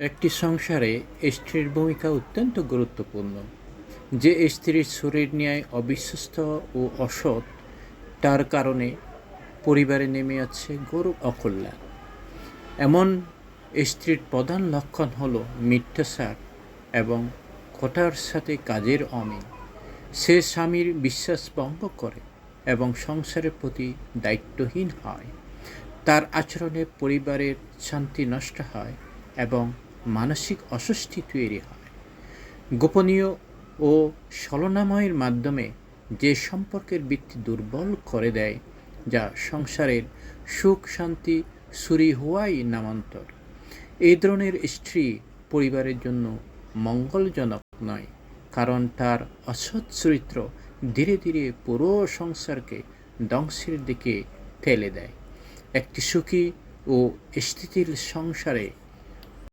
একটি সংসারে স্ত্রীর ভূমিকা অত্যন্ত গুরুত্বপূর্ণ। যে স্ত্রীর শরীর ন্যায় অবিশ্বস্ত ও অসৎ, তার কারণে পরিবারে নেমে আছে গৌরব অকল্যাণ এমন স্ত্রীর প্রধান লক্ষণ হলো মিথ্যাচার এবং খোটার সাথে কাজের অমিল। সে স্বামীর বিশ্বাস ভঙ্গ করে এবং সংসারের প্রতি দায়িত্বহীন হয়। তার আচরণে পরিবারের শান্তি নষ্ট হয় এবং মানসিক অস্বস্তি তৈরি হয়। গোপনীয় ও ছলনাময়ের মাধ্যমে যে সম্পর্কের ভিত্তি দুর্বল করে দেয়, যা সংসারের সুখ, শান্তি, সুরি হওয়াই নামান্তর। এই ধরনের স্ত্রী পরিবারের জন্য মঙ্গলজনক নয়, কারণ তার অসৎ চরিত্র ধীরে ধীরে পুরো সংসারকে ধ্বংসের দিকে ঠেলে দেয়। একটি সুখী ও স্থিতির সংসারে